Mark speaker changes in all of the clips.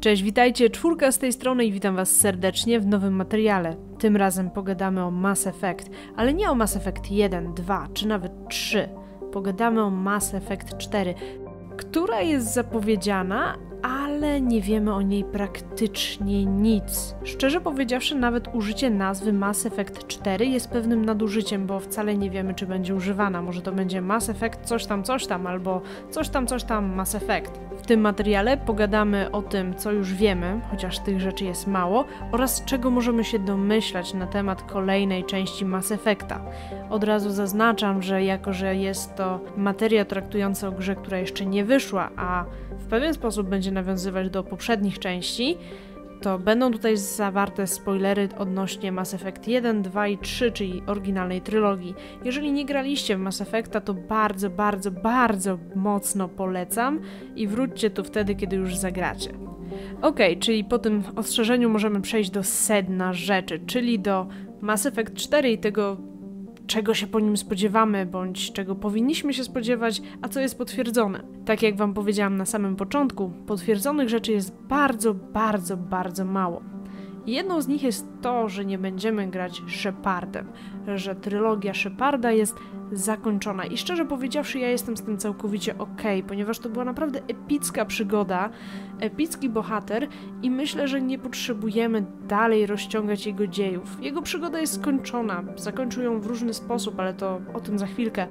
Speaker 1: Cześć, witajcie, czwórka z tej strony i witam was serdecznie w nowym materiale. Tym razem pogadamy o Mass Effect, ale nie o Mass Effect 1, 2 czy nawet 3. Pogadamy o Mass Effect 4, która jest zapowiedziana, ale nie wiemy o niej praktycznie nic. Szczerze powiedziawszy, nawet użycie nazwy Mass Effect 4 jest pewnym nadużyciem, bo wcale nie wiemy, czy będzie używana. Może to będzie Mass Effect coś tam, coś tam, albo coś tam, coś tam Mass Effect. W tym materiale pogadamy o tym, co już wiemy, chociaż tych rzeczy jest mało, oraz czego możemy się domyślać na temat kolejnej części Mass Effecta. Od razu zaznaczam, że jako, że jest to materia traktująca o grze, która jeszcze nie wyszła, a w pewien sposób będzie nawiązywać do poprzednich części, to będą tutaj zawarte spoilery odnośnie Mass Effect 1, 2 i 3, czyli oryginalnej trylogii. Jeżeli nie graliście w Mass Effecta, to bardzo, bardzo, bardzo mocno polecam i wróćcie tu wtedy, kiedy już zagracie. Ok, czyli po tym ostrzeżeniu możemy przejść do sedna rzeczy, czyli do Mass Effect 4 i tego czego się po nim spodziewamy, bądź czego powinniśmy się spodziewać, a co jest potwierdzone. Tak jak Wam powiedziałam na samym początku, potwierdzonych rzeczy jest bardzo, bardzo, bardzo mało. Jedną z nich jest to, że nie będziemy grać Shepardem, że trylogia Sheparda jest zakończona. I szczerze powiedziawszy, ja jestem z tym całkowicie ok, ponieważ to była naprawdę epicka przygoda, epicki bohater i myślę, że nie potrzebujemy dalej rozciągać jego dziejów. Jego przygoda jest skończona, zakończył ją w różny sposób, ale to o tym za chwilkę.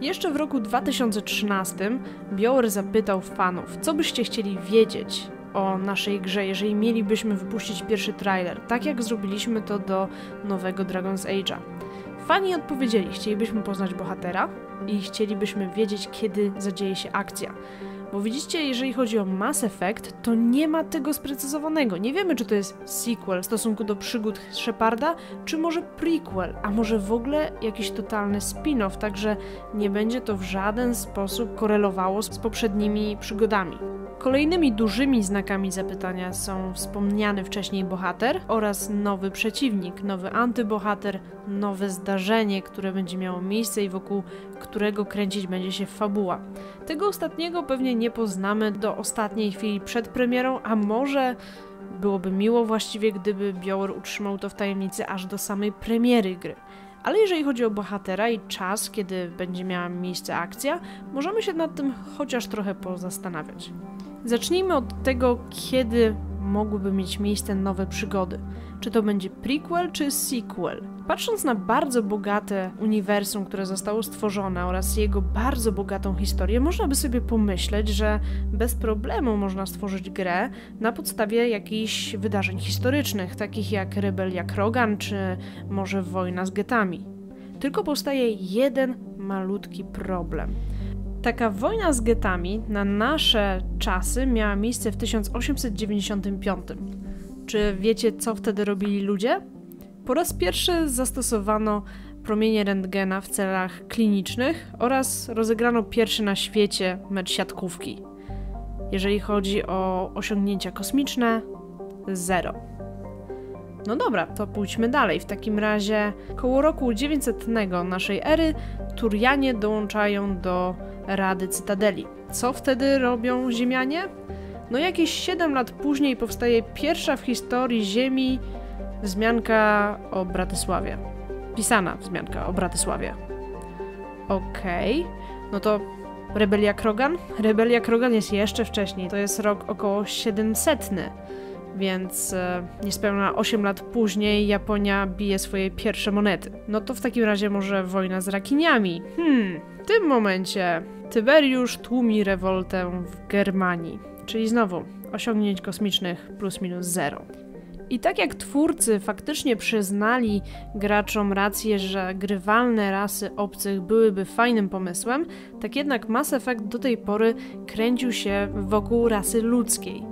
Speaker 1: Jeszcze w roku 2013 Biower zapytał fanów, co byście chcieli wiedzieć o naszej grze, jeżeli mielibyśmy wypuścić pierwszy trailer, tak jak zrobiliśmy to do nowego Dragon's Age'a. Fani odpowiedzieli, chcielibyśmy poznać bohatera i chcielibyśmy wiedzieć, kiedy zadzieje się akcja. Bo widzicie, jeżeli chodzi o Mass Effect, to nie ma tego sprecyzowanego. Nie wiemy, czy to jest sequel w stosunku do przygód Sheparda, czy może prequel, a może w ogóle jakiś totalny spin-off, także nie będzie to w żaden sposób korelowało z poprzednimi przygodami. Kolejnymi dużymi znakami zapytania są wspomniany wcześniej bohater oraz nowy przeciwnik, nowy antybohater, nowe zdarzenie, które będzie miało miejsce i wokół którego kręcić będzie się fabuła. Tego ostatniego pewnie nie poznamy do ostatniej chwili przed premierą, a może byłoby miło właściwie, gdyby Biowor utrzymał to w tajemnicy aż do samej premiery gry. Ale jeżeli chodzi o bohatera i czas, kiedy będzie miała miejsce akcja, możemy się nad tym chociaż trochę pozastanawiać. Zacznijmy od tego, kiedy mogłyby mieć miejsce nowe przygody. Czy to będzie prequel czy sequel? Patrząc na bardzo bogate uniwersum, które zostało stworzone oraz jego bardzo bogatą historię, można by sobie pomyśleć, że bez problemu można stworzyć grę na podstawie jakichś wydarzeń historycznych, takich jak rebelia Krogan czy może wojna z getami. Tylko powstaje jeden malutki problem – Taka wojna z getami na nasze czasy miała miejsce w 1895. Czy wiecie, co wtedy robili ludzie? Po raz pierwszy zastosowano promienie rentgena w celach klinicznych oraz rozegrano pierwszy na świecie mecz siatkówki. Jeżeli chodzi o osiągnięcia kosmiczne, zero. No dobra, to pójdźmy dalej. W takim razie koło roku 900 naszej ery Turianie dołączają do Rady Cytadeli. Co wtedy robią Ziemianie? No jakieś 7 lat później powstaje pierwsza w historii Ziemi wzmianka o Bratysławie. Pisana wzmianka o Bratysławie. Okej, okay. no to Rebelia Krogan? Rebelia Krogan jest jeszcze wcześniej, to jest rok około 700 więc e, niespełna 8 lat później Japonia bije swoje pierwsze monety. No to w takim razie może wojna z Rakiniami. Hmm, w tym momencie Tyberiusz tłumi rewoltę w Germanii, czyli znowu osiągnięć kosmicznych plus minus zero. I tak jak twórcy faktycznie przyznali graczom rację, że grywalne rasy obcych byłyby fajnym pomysłem, tak jednak Mass Effect do tej pory kręcił się wokół rasy ludzkiej –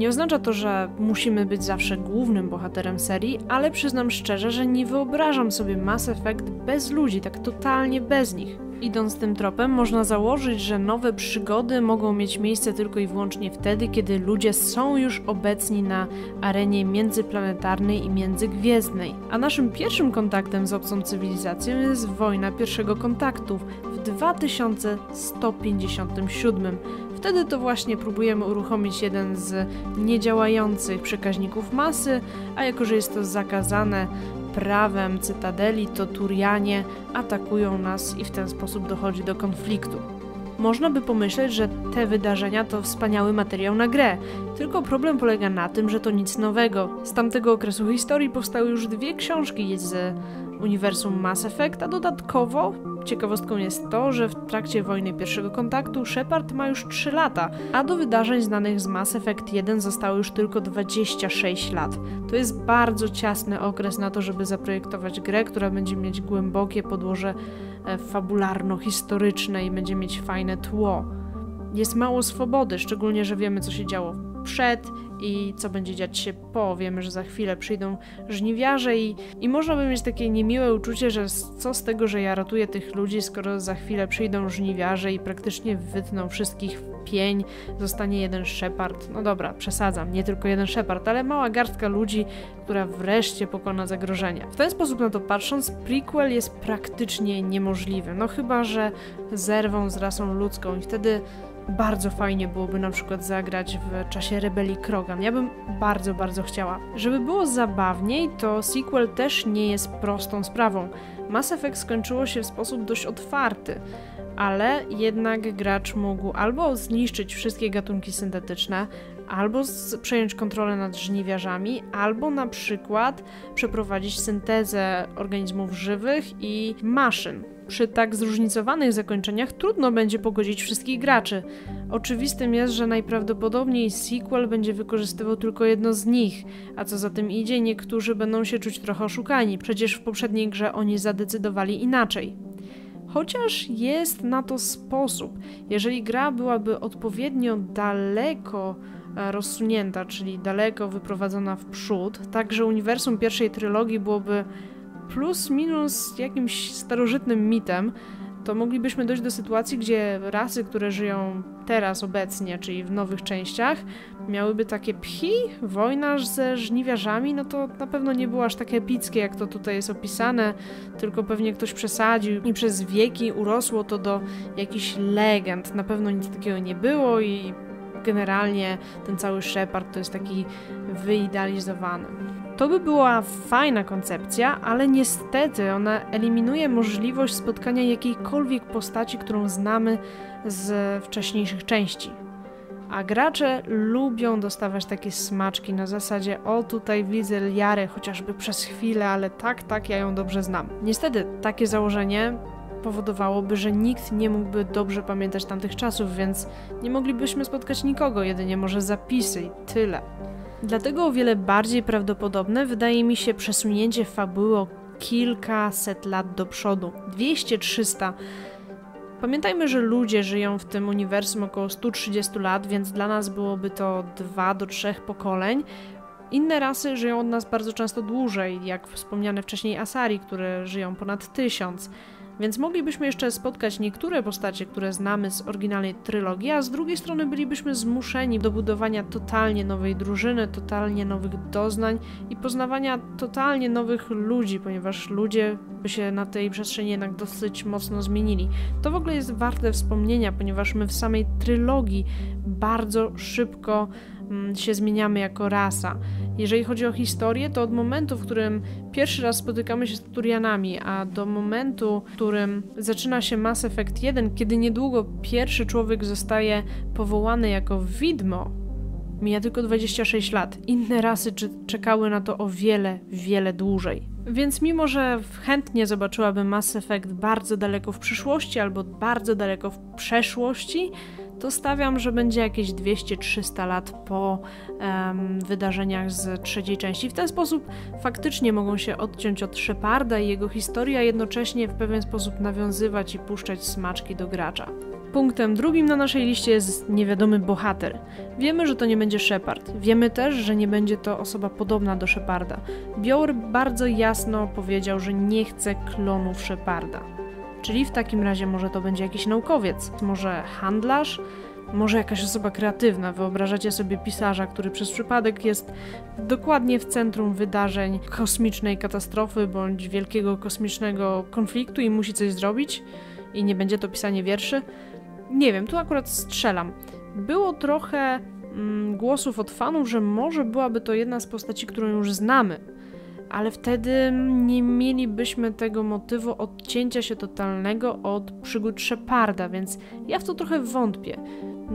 Speaker 1: nie oznacza to, że musimy być zawsze głównym bohaterem serii, ale przyznam szczerze, że nie wyobrażam sobie Mass Effect bez ludzi, tak totalnie bez nich. Idąc tym tropem, można założyć, że nowe przygody mogą mieć miejsce tylko i wyłącznie wtedy, kiedy ludzie są już obecni na arenie międzyplanetarnej i międzygwiezdnej. A naszym pierwszym kontaktem z obcą cywilizacją jest wojna pierwszego kontaktu 2157. Wtedy to właśnie próbujemy uruchomić jeden z niedziałających przekaźników masy, a jako że jest to zakazane prawem Cytadeli, to Turianie atakują nas i w ten sposób dochodzi do konfliktu. Można by pomyśleć, że te wydarzenia to wspaniały materiał na grę, tylko problem polega na tym, że to nic nowego. Z tamtego okresu historii powstały już dwie książki z uniwersum Mass Effect, a dodatkowo ciekawostką jest to, że w trakcie wojny pierwszego kontaktu Shepard ma już 3 lata, a do wydarzeń znanych z Mass Effect 1 zostało już tylko 26 lat. To jest bardzo ciasny okres na to, żeby zaprojektować grę, która będzie mieć głębokie podłoże e, fabularno-historyczne i będzie mieć fajne tło. Jest mało swobody, szczególnie, że wiemy, co się działo przed i co będzie dziać się po. Wiemy, że za chwilę przyjdą żniwiarze i, i można by mieć takie niemiłe uczucie, że co z tego, że ja ratuję tych ludzi, skoro za chwilę przyjdą żniwiarze i praktycznie wytną wszystkich w pień, zostanie jeden Shepard. No dobra, przesadzam, nie tylko jeden Shepard, ale mała garstka ludzi, która wreszcie pokona zagrożenia. W ten sposób na to patrząc, prequel jest praktycznie niemożliwy. No chyba, że zerwą z rasą ludzką i wtedy bardzo fajnie byłoby na przykład zagrać w czasie rebelii Krogan. Ja bym bardzo, bardzo chciała. Żeby było zabawniej, to sequel też nie jest prostą sprawą. Mass Effect skończyło się w sposób dość otwarty, ale jednak gracz mógł albo zniszczyć wszystkie gatunki syntetyczne, albo przejąć kontrolę nad żniwiarzami, albo na przykład przeprowadzić syntezę organizmów żywych i maszyn. Przy tak zróżnicowanych zakończeniach trudno będzie pogodzić wszystkich graczy. Oczywistym jest, że najprawdopodobniej sequel będzie wykorzystywał tylko jedno z nich, a co za tym idzie, niektórzy będą się czuć trochę oszukani, przecież w poprzedniej grze oni zadecydowali inaczej. Chociaż jest na to sposób. Jeżeli gra byłaby odpowiednio daleko e, rozsunięta, czyli daleko wyprowadzona w przód, tak że uniwersum pierwszej trylogii byłoby plus minus jakimś starożytnym mitem, to moglibyśmy dojść do sytuacji, gdzie rasy, które żyją teraz obecnie, czyli w nowych częściach, miałyby takie pchi, wojna ze żniwiarzami, no to na pewno nie było aż takie epickie, jak to tutaj jest opisane, tylko pewnie ktoś przesadził i przez wieki urosło to do jakichś legend. Na pewno nic takiego nie było i generalnie ten cały Shepard to jest taki wyidealizowany. To by była fajna koncepcja, ale niestety ona eliminuje możliwość spotkania jakiejkolwiek postaci, którą znamy z wcześniejszych części. A gracze lubią dostawać takie smaczki na zasadzie o tutaj widzę Liarę chociażby przez chwilę, ale tak, tak, ja ją dobrze znam. Niestety takie założenie powodowałoby, że nikt nie mógłby dobrze pamiętać tamtych czasów, więc nie moglibyśmy spotkać nikogo, jedynie może zapisy i tyle. Dlatego o wiele bardziej prawdopodobne wydaje mi się przesunięcie fabuły o kilkaset lat do przodu 200-300. Pamiętajmy, że ludzie żyją w tym uniwersum około 130 lat, więc dla nas byłoby to 2 do 3 pokoleń. Inne rasy żyją od nas bardzo często dłużej, jak wspomniane wcześniej Asari, które żyją ponad 1000. Więc moglibyśmy jeszcze spotkać niektóre postacie, które znamy z oryginalnej trylogii, a z drugiej strony bylibyśmy zmuszeni do budowania totalnie nowej drużyny, totalnie nowych doznań i poznawania totalnie nowych ludzi, ponieważ ludzie by się na tej przestrzeni jednak dosyć mocno zmienili. To w ogóle jest warte wspomnienia, ponieważ my w samej trylogii bardzo szybko się zmieniamy jako rasa. Jeżeli chodzi o historię, to od momentu, w którym pierwszy raz spotykamy się z Turianami, a do momentu, w którym zaczyna się Mass Effect 1, kiedy niedługo pierwszy człowiek zostaje powołany jako widmo, mija tylko 26 lat. Inne rasy czekały na to o wiele, wiele dłużej. Więc mimo, że chętnie zobaczyłabym Mass Effect bardzo daleko w przyszłości albo bardzo daleko w przeszłości, to stawiam, że będzie jakieś 200-300 lat po um, wydarzeniach z trzeciej części. W ten sposób faktycznie mogą się odciąć od Sheparda i jego historii, a jednocześnie w pewien sposób nawiązywać i puszczać smaczki do gracza. Punktem drugim na naszej liście jest niewiadomy bohater. Wiemy, że to nie będzie Shepard. Wiemy też, że nie będzie to osoba podobna do Sheparda. Bior bardzo jasno powiedział, że nie chce klonów Sheparda. Czyli w takim razie może to będzie jakiś naukowiec, może handlarz, może jakaś osoba kreatywna. Wyobrażacie sobie pisarza, który przez przypadek jest dokładnie w centrum wydarzeń kosmicznej katastrofy bądź wielkiego kosmicznego konfliktu i musi coś zrobić? i nie będzie to pisanie wierszy? Nie wiem, tu akurat strzelam. Było trochę mm, głosów od fanów, że może byłaby to jedna z postaci, którą już znamy, ale wtedy nie mielibyśmy tego motywu odcięcia się totalnego od przygód Sheparda, więc ja w to trochę wątpię.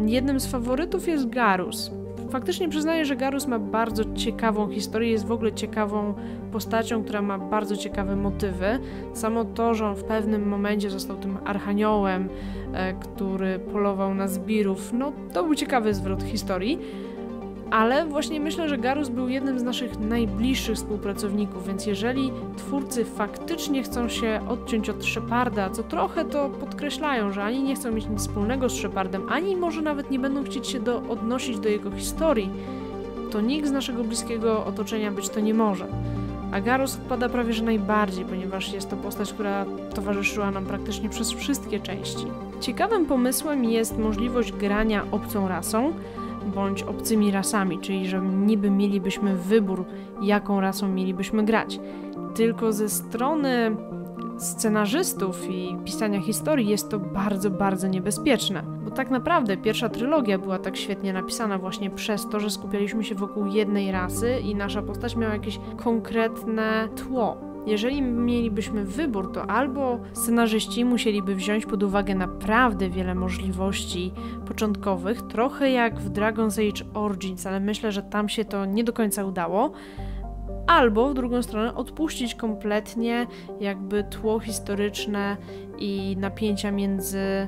Speaker 1: Jednym z faworytów jest Garus. Faktycznie przyznaję, że Garus ma bardzo ciekawą historię, jest w ogóle ciekawą postacią, która ma bardzo ciekawe motywy. Samo to, że on w pewnym momencie został tym archaniołem, e, który polował na zbirów, no to był ciekawy zwrot historii ale właśnie myślę, że Garus był jednym z naszych najbliższych współpracowników, więc jeżeli twórcy faktycznie chcą się odciąć od Sheparda, co trochę to podkreślają, że ani nie chcą mieć nic wspólnego z Shepardem, ani może nawet nie będą chcieć się do, odnosić do jego historii, to nikt z naszego bliskiego otoczenia być to nie może. A Garus wpada prawie że najbardziej, ponieważ jest to postać, która towarzyszyła nam praktycznie przez wszystkie części. Ciekawym pomysłem jest możliwość grania obcą rasą, bądź obcymi rasami, czyli że niby mielibyśmy wybór, jaką rasą mielibyśmy grać. Tylko ze strony scenarzystów i pisania historii jest to bardzo, bardzo niebezpieczne. Bo tak naprawdę pierwsza trylogia była tak świetnie napisana właśnie przez to, że skupialiśmy się wokół jednej rasy i nasza postać miała jakieś konkretne tło. Jeżeli mielibyśmy wybór, to albo scenarzyści musieliby wziąć pod uwagę naprawdę wiele możliwości początkowych, trochę jak w Dragon's Age Origins, ale myślę, że tam się to nie do końca udało, albo w drugą stronę odpuścić kompletnie jakby tło historyczne i napięcia między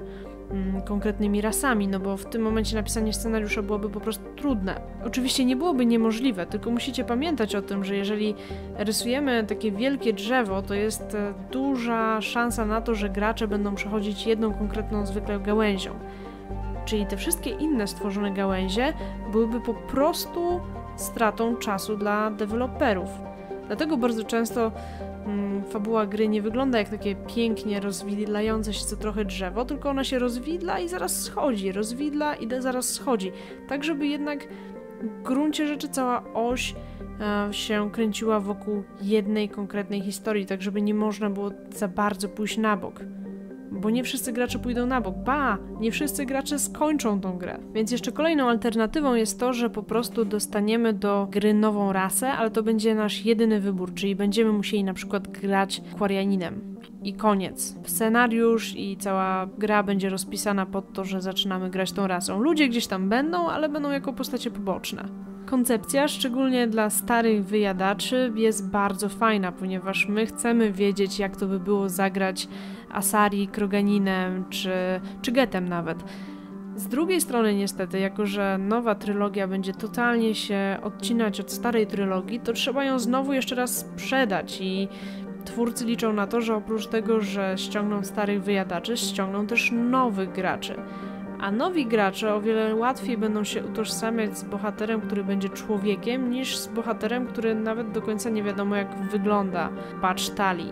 Speaker 1: konkretnymi rasami, no bo w tym momencie napisanie scenariusza byłoby po prostu trudne. Oczywiście nie byłoby niemożliwe, tylko musicie pamiętać o tym, że jeżeli rysujemy takie wielkie drzewo, to jest e, duża szansa na to, że gracze będą przechodzić jedną konkretną zwykle gałęzią. Czyli te wszystkie inne stworzone gałęzie byłyby po prostu stratą czasu dla deweloperów. Dlatego bardzo często mm, fabuła gry nie wygląda jak takie pięknie rozwidlające się co trochę drzewo, tylko ona się rozwidla i zaraz schodzi, rozwidla i zaraz schodzi. Tak, żeby jednak w gruncie rzeczy cała oś e, się kręciła wokół jednej konkretnej historii, tak żeby nie można było za bardzo pójść na bok bo nie wszyscy gracze pójdą na bok. Ba, nie wszyscy gracze skończą tą grę. Więc jeszcze kolejną alternatywą jest to, że po prostu dostaniemy do gry nową rasę, ale to będzie nasz jedyny wybór, czyli będziemy musieli na przykład grać Quarianinem. I koniec. Scenariusz i cała gra będzie rozpisana pod to, że zaczynamy grać tą rasą. Ludzie gdzieś tam będą, ale będą jako postacie poboczne. Koncepcja, szczególnie dla starych wyjadaczy, jest bardzo fajna, ponieważ my chcemy wiedzieć, jak to by było zagrać Asari, Kroganinem czy, czy Getem nawet. Z drugiej strony niestety, jako że nowa trylogia będzie totalnie się odcinać od starej trylogii, to trzeba ją znowu jeszcze raz sprzedać i twórcy liczą na to, że oprócz tego, że ściągną starych wyjadaczy, ściągną też nowych graczy. A nowi gracze o wiele łatwiej będą się utożsamiać z bohaterem, który będzie człowiekiem, niż z bohaterem, który nawet do końca nie wiadomo jak wygląda. Patrz Tali.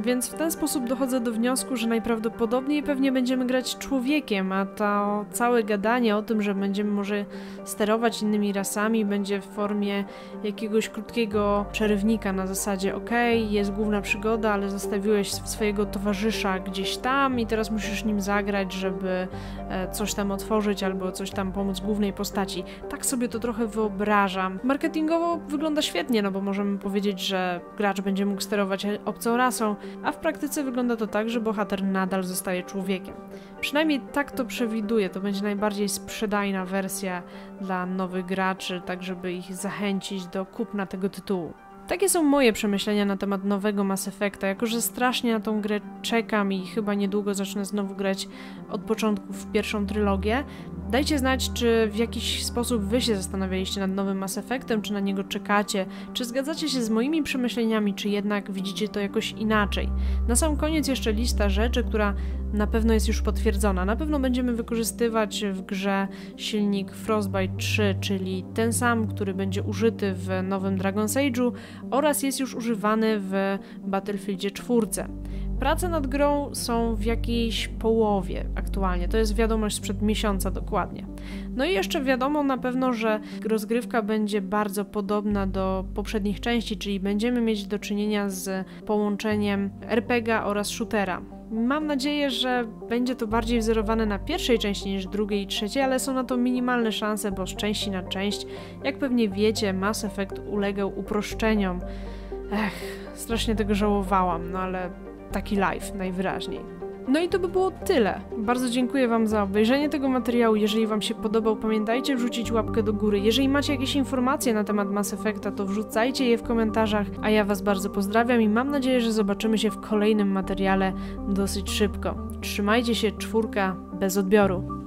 Speaker 1: Więc w ten sposób dochodzę do wniosku, że najprawdopodobniej pewnie będziemy grać człowiekiem, a to całe gadanie o tym, że będziemy może sterować innymi rasami, będzie w formie jakiegoś krótkiego przerywnika na zasadzie: OK, jest główna przygoda, ale zostawiłeś swojego towarzysza gdzieś tam i teraz musisz nim zagrać, żeby e, coś tam otworzyć albo coś tam pomóc głównej postaci. Tak sobie to trochę wyobrażam. Marketingowo wygląda świetnie, no bo możemy powiedzieć, że gracz będzie mógł sterować obcą rasą, a w praktyce wygląda to tak, że bohater nadal zostaje człowiekiem. Przynajmniej tak to przewiduje, to będzie najbardziej sprzedajna wersja dla nowych graczy, tak żeby ich zachęcić do kupna tego tytułu. Takie są moje przemyślenia na temat nowego Mass Effecta, jako że strasznie na tą grę czekam i chyba niedługo zacznę znowu grać od początku w pierwszą trylogię. Dajcie znać, czy w jakiś sposób wy się zastanawialiście nad nowym Mass Effectem, czy na niego czekacie, czy zgadzacie się z moimi przemyśleniami, czy jednak widzicie to jakoś inaczej. Na sam koniec jeszcze lista rzeczy, która na pewno jest już potwierdzona. Na pewno będziemy wykorzystywać w grze silnik Frostbite 3, czyli ten sam, który będzie użyty w nowym Dragon's Age'u oraz jest już używany w Battlefieldzie 4. Prace nad grą są w jakiejś połowie aktualnie. To jest wiadomość sprzed miesiąca dokładnie. No i jeszcze wiadomo na pewno, że rozgrywka będzie bardzo podobna do poprzednich części, czyli będziemy mieć do czynienia z połączeniem RPG oraz shootera. Mam nadzieję, że będzie to bardziej wzorowane na pierwszej części niż drugiej i trzeciej, ale są na to minimalne szanse, bo z części na część, jak pewnie wiecie, Mass Effect ulegał uproszczeniom. Ech, strasznie tego żałowałam, no ale taki live najwyraźniej. No i to by było tyle. Bardzo dziękuję Wam za obejrzenie tego materiału. Jeżeli Wam się podobał, pamiętajcie wrzucić łapkę do góry. Jeżeli macie jakieś informacje na temat Mass Effecta, to wrzucajcie je w komentarzach, a ja Was bardzo pozdrawiam i mam nadzieję, że zobaczymy się w kolejnym materiale dosyć szybko. Trzymajcie się, czwórka bez odbioru.